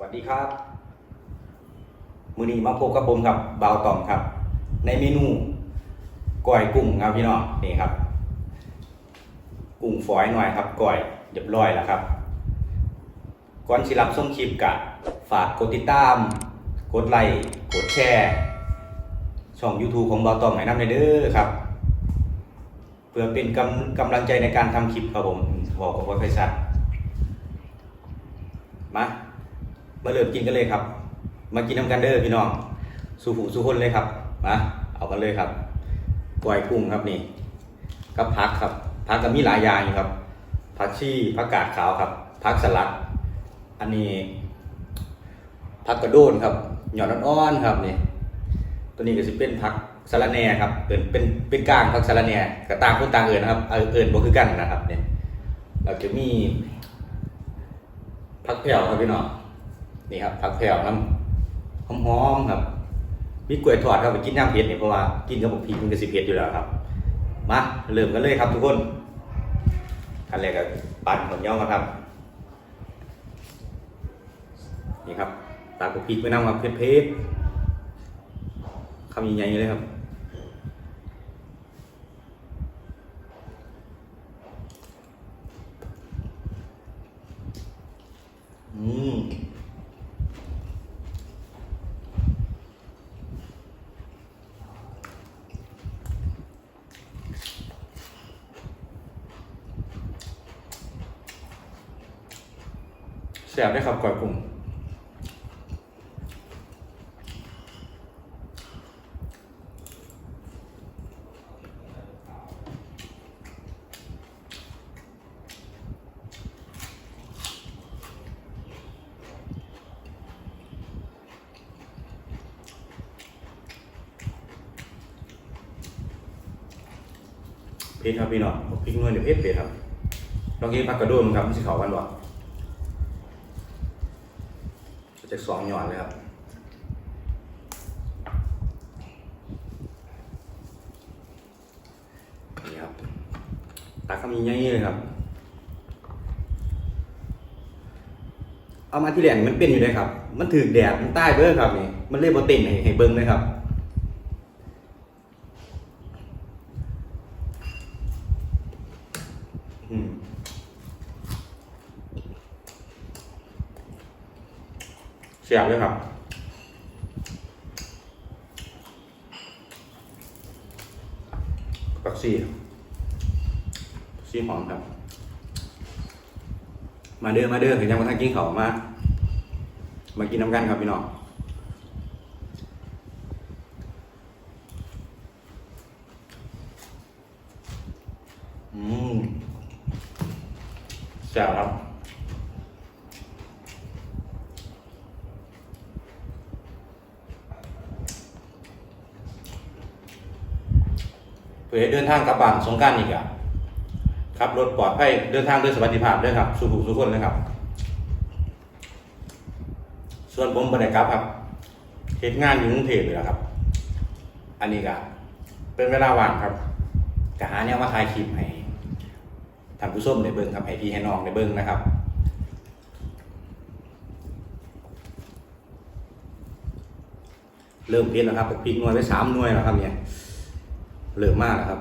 วัสดีครับ มือนี้มาพบกับผมครับเบาวตอมครับ ในเมนูก้อยกุ้งครับพี่น้องนี่ครับ กุ้งฝอยหน่อยครับก้อยเรียบร้อยแล้วครับก่อนสิรับส้มคลิปกะฝากกดติดตาม กดไลค์กดแชร์ช่อง YouTube ของเบาตอมให้น้ำเด้อครับ เพื่อเป็นกำกำลังใจในการทำคลิปครับผมบอกกับว่าไฟซัดมา มาเริ่มกินกันเลยครับ มากินน้ำกันเด้อพี่น้องสู่ผู้สู่คนเลยครับมาเอากันเลยครับกล้วยกุ้งครับนี่กับผักครับผักก็มีหลายอย่างอยู่ครับผักชีผักกาดขาวครับผักสลัด อันนี้ผักกระโดนครับหยอดอ่อนๆครับนี่ตัวนี้ก็จะเป็นผักสะระแหน่ครับเอินเป็นเป็นกลางผักสะระแหน่กระต่างคนต่างเอินนะครับเออเอินบ่คือกันนะครับเนี่ยเราจะมีผักแผ่วครับพี่น้อง นี่ครับผักแผ่วน้ำหอมๆครับมีกล้วยทอดครับไปกินน้ำเผ็ดเนี่ยเพราะว่ากินกับผมพีมันก็สิเผ็ดอยู่แล้วครับ มาเริ่มกันเลยครับทุกคนขั้นแรกก็ปั่นขนย่อมาครับ นี่ครับตากกับพริกไปน้ำครับเผ็ดๆคำใหญ่ๆเลยครับอืม แซ่บได้ครับก่อยกุ้งเผ็ดครับพี่น้องพริกนวลเดี๋ยวเผ็ดเผ็ดครับลองกินผักกระโดดมั้งครับมันสิเขากันบ่ จะสองหย่อนเลยครับนี่ครับตาคำนี้ง่ายๆเลยครับ เอามาที่แหลงมันเป็นอยู่เลยครับ มันถือแดดมันใต้เบิ้งครับนี่มันเรียกว่าเต็นให้ให้เบิ้งเลยครับ อืม เสีย บเลยครับผักซี่ซี่หอมครับ มาเด้อมาเด้อเห็นยังมาทางกินเขาวมา มากินน้ำกันครับพี่น้อง อืมแซ่บครับ เพื่อให้เดินทางกลับบ้านสงการอีกอะครับรถปลอดภัยเดินทางด้วยสวัสดิภาพด้วยครับสุขุสุขคนเลยครับ ส่วนผมบรรยากาศครับเหตุงานอยู่กรุงเทพเลยครับ อันนี้ก็เป็นเวลาว่างครับกหาเนี่ยมาถ่ายคลิปให้ทานผู้ชมในเบิ้งครับให้พี่ให้น้องในเบิ้งนะครับเริ่มเพี้ยนแล้วครับพริกหน่วยไปสามหน่วยแล้วครับเนี่ย เหลือมากนะครับ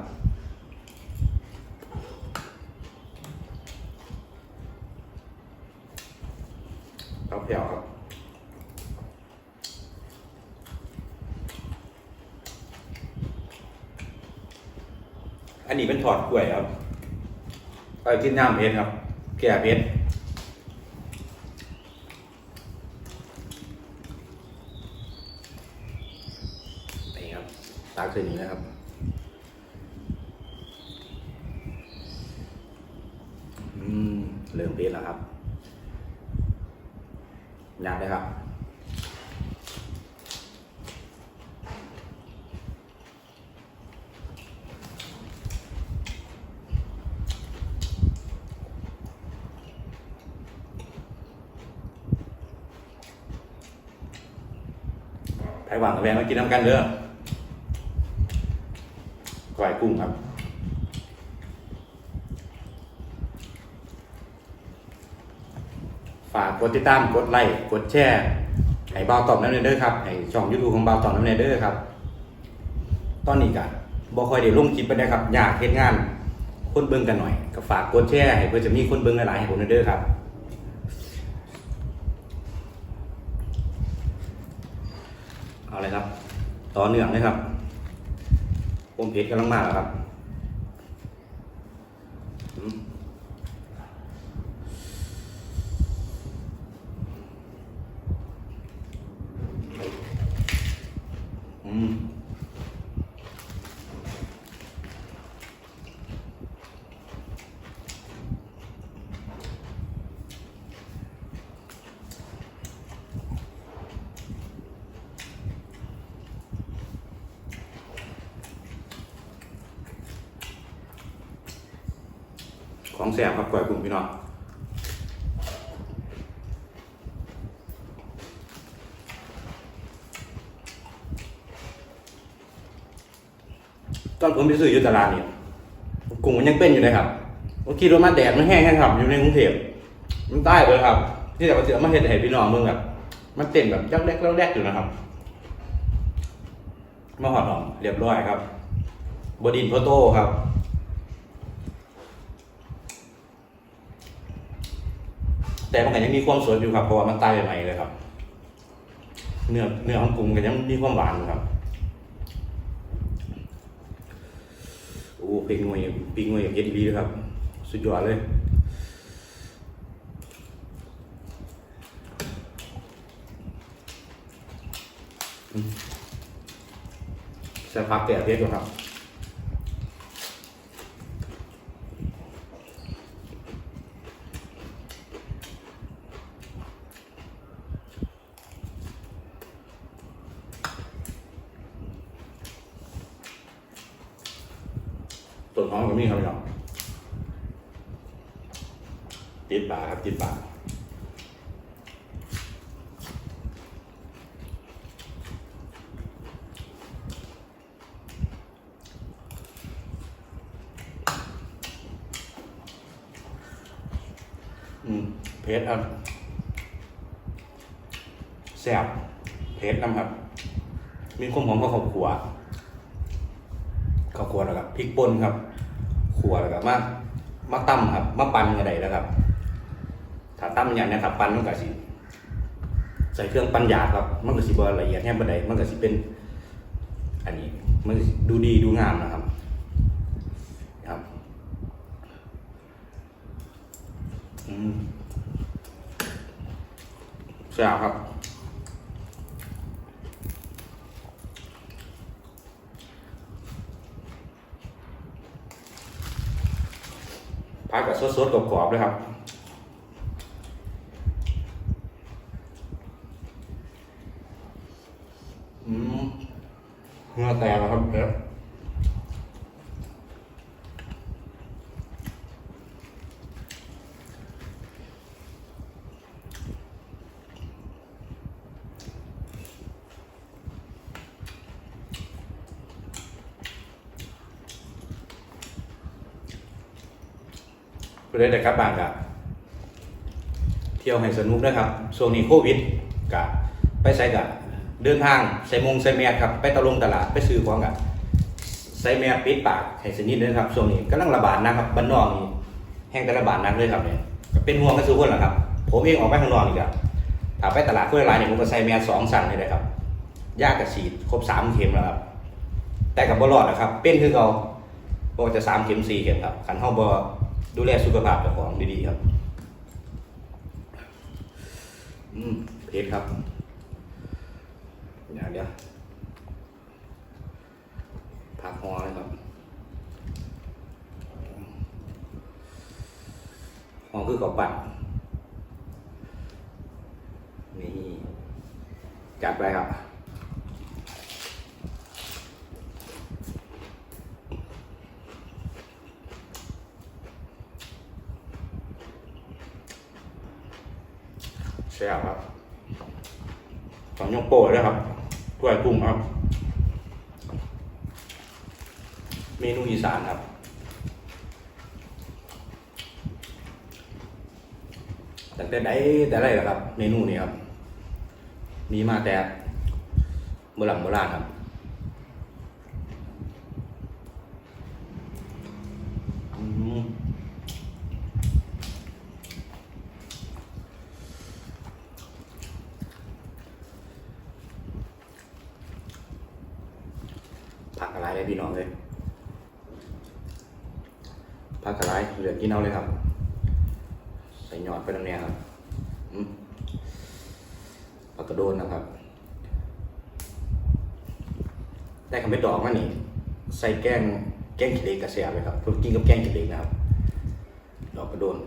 เอาเพียวครับอันนี้เป็นถอดกล้วยครับไปกินน้ำเพชรครับ แก่เพชรนี่ครับตากเส้นนี้นะครับ อืมเริ่มเป็นแล้วครับ อยากเลยครับไผหวังกับแวงมากินน้ำกันเด้อก้อยกุ้งครับ ฝ ฝา กดติดตามกดไลค์กดแชร์ให้เบาตอบน้ำเนเด้อครับให้ช่องยูทูบของเบาตอบน้ำเนเด้อครับ ตอนนี้ก็บ่ค่อยได้ลงคลิปไปได้ครับ อยากเฮ็ดงาน คนเบิ่งกันหน่อยก็ฝากกดแชร์ให้เพื่อจะมีคนเบิ่งหลายๆให้ผมเด้อครับเอาเลยครับ ต่อเนื่องเลยครับผมเพชรกำลังมาแล้วครับอืมอืม ของแสบครับก่อยกลุ่มพี่น้อง อนผมไปซื้ออยู่ตลาดเนี่ยกุ้งมันยังเป็นอยู่เลยครับผมคิดว่ามันแดดมันแห้งแห้งครับอยู่ในกรุงเทพมันใต้เลยครับ ที่แต่ว่าเสือมาเห็นให้พี่น้องมึงแบบมันเต้นแบบยักแรกแล้วแรกอยู่นะครับมาหอดหอมเรียบร้อยครับบดินโฟโต้ครับแต่มันก็ยังมีความสดอยู่ครับเพราะว่ามันตายใหม่ๆเลยครับ เนื้อเนื้อของกุ้งก็ยังมีความหวานครับ อ้เพลงงวยปีงวยกับเย็ดดีครับ สุดยอดเลยใส่พักแต่เพชรก่อนครับ ส่วนของก็ มีครับพี่น้องติดปากครับติดปากอืมเพชรครับแซ่บเพชรน้ำครับ มีความหอมของข้าวขัวข้าวคั่วแล้วครับพริกป่นครับ ขัวแล้วก็มามาตั้มครับมาปั่นอะไรแล้วครับ ถ้าตั้มอย่างนี้ครับปั่นมันก็สิใส่เครื่องปั่นหยาบครับมันก็สิบ่ละเอียดแห้งบันไดมันก็สิเป็น อันนี้มันดูดีดูงามนะครับครับอืมแซ่ครับ ผักกับ สดๆกรอบๆเลยครับ อืมเหงื่อแตกแล้วครับเดี๋ยว ไปเลยแต่ครับบางกับเที่ยวให้สนุกนะครับโซนี้โควิดกับไปใส่กับเดินทางใส่มงใส่แมสครับ ไปตะลงตลาดไปซื้อของกับใส่แมสปิดปากให้สนิทเลยครับช่วงนี้กำลังระบาดนะครับบ้านนอกนี่แห้งกระบาดนักเลยครับเนี่ยเป็นห่วงกันทุกคนแหละครับ ผมเองออกไปข้างนอกนี่ครับถ้าไปตลาดเพื่ออะไรเนี่ยผมก็ใส่แมสสองสั่นเลยนะครับยากกับฉีดครบสามเข็มแล้วครับแต่กับบอลอดนะครับ เป็นคือเราบอกจะสามเข็มสี่เข็มครับขันห้องบอ ดูแลสุขภาพเจ้าของดีๆครับ อืมเพชรครับเดี๋ยวเดียวพักหอเลยครับหอคือกับบัตรนี่จัดไปครับ แซ่บครับสองยกโป้ด้วยครับถ้วยกุ้งครับ เมนูอีสานครับตั้งแต่ใดแต่ไรล่ะครับ เมนูนี้ครับ มีมาแต่โบราณโบราณครับ อืมผักอะไร เลยพี่น้องเลยพักระไรเหลือกินเอาเลยครับใส่หยอดไปตรงนี้ครับปากกระโดนนะครับ ได้คำเป็นดอกมานี่ ใส่แกงแกงขี้เหล็กกระเสียบเลยครับพวกกินกับแกงขี้เหล็กนะครับ ดอกกระโดน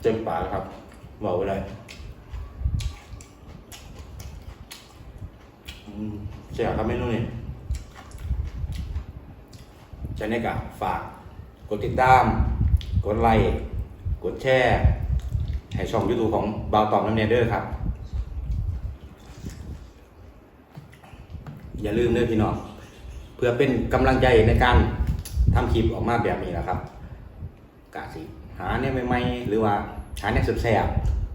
เต็มปากครับบอกไว้เลยเสียครับเมนูนี้จะเนี่กะฝาก กดติดตาม กดไลค์กดแชร์ให้ช่องยูทูบของบาวตอมน้ำเนเดอร์ครับ อย่าลืมเด้อพี่น้องเพื่อเป็นกำลังใจในการทำคลิปออกมาแบบนี้นะครับกะสิหาเนี่ยใหม่ๆหรือว่า หาเนี่ยแซ่บ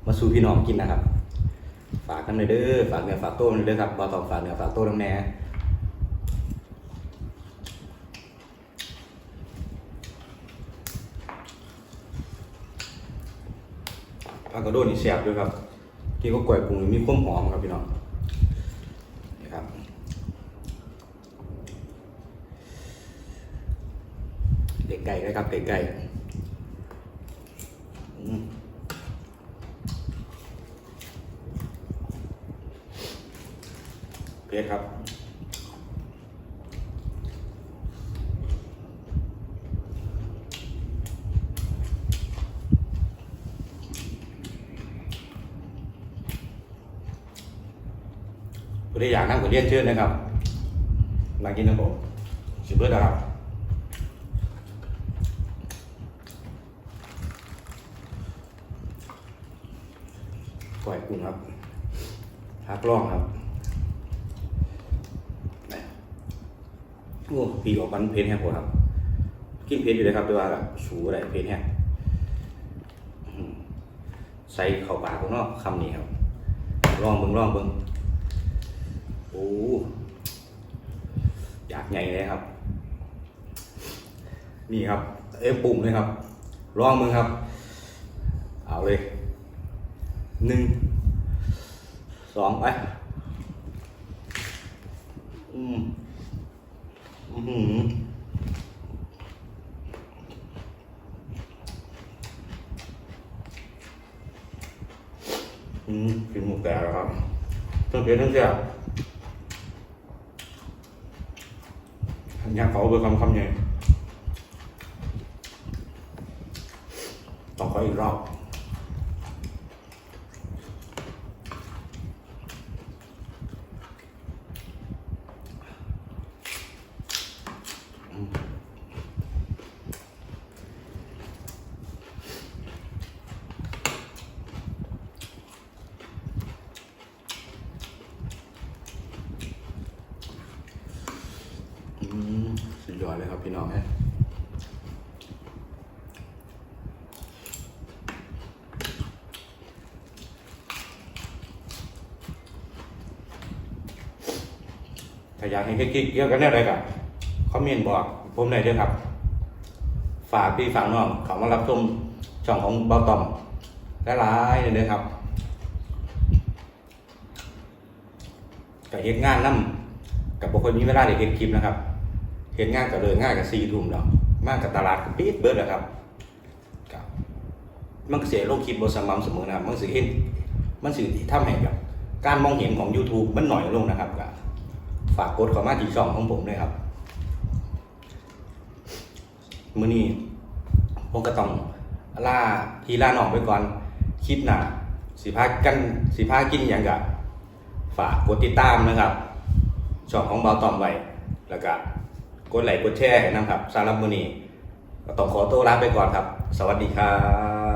มาสู่พี่น้องกินนะครับ ฝากกันหน่อยเด้อฝากเนื้อฝากโต้หน่อยเด้อครับบอตองฝากเนื้อฝากโต้น้ำแน่ผักกระโดดนี่แซ่บด้วยครับกินก็กล้วยปรุงมีความหอมครับพี่น้องนี่ครับเด็กไก่นะครับเด็กไก่ เผ็ดครับ ผู้ใดอยากนั่งก็เรียนเชิญนะครับมากินนะผมสิบเบิร์ดนะครับก้อยกุ้งครับฮักล่องครับนะ โอ้ปีออกมันเพลนแห้งปวดครับ กินเพลนอยู่เลยครับด้วยว่าแบบสูอะไรเพลนแห้งใส่เข้าปากของนอกคำนี้ครับลองเบิ่งลองเบิ่งโอ้อยากใหญ่เลยครับ นี่ครับ เอ้ปุ่มเลยครับลองมึงครับ เอาเลยหนึ่งสองไปอืม กินหมูแต่แล้วครับต้องเพียนทั้งเสียอยากขอเบอร์คำคำใหญ่ต้องขออีกรอบ อืมสุดยอดเลยครับพี่น้องฮะถ้าอยากให้กิ๊กๆเกี่ยวกันได้อะไรกับคอมเมนต์บอกผมได้ด้วยครับ ฝากพี่ฝากน้องเขามารับชมช่องของเบาตอมหลายๆเลยนะครับกับเหตุงานนั่กับบุคคลมีเวลาได้เห็นคลิปนะครับเห็นงานกับเลยง่ายกับซีทุ่มดอกมากกับตลาดกับปี๊ดเบิร์ดนะครับครับมันเสียโลกคลิปบสม่ำเสมอนะครับมันสิเห็นมันสิทำให้แบบการมองเห็นของ YouTube มันหน่อยลงนะครับก็ ฝากกดเข้ามาที่ช่องของผมเลยครับมื้อนี้ผมก็ต้องล่าพี่ล่าน้องไปก่อนคลิปหน้าสิพากันสิพากินอย่างกับฝากกดติดตามนะครับช่องของเบาตอมไว้แล้วก็กดไลค์กดแชร์ให้นะครับสำหรับมื้อนี้ก็ต้องขอตัวลาไปก่อนครับ สวัสดีครับ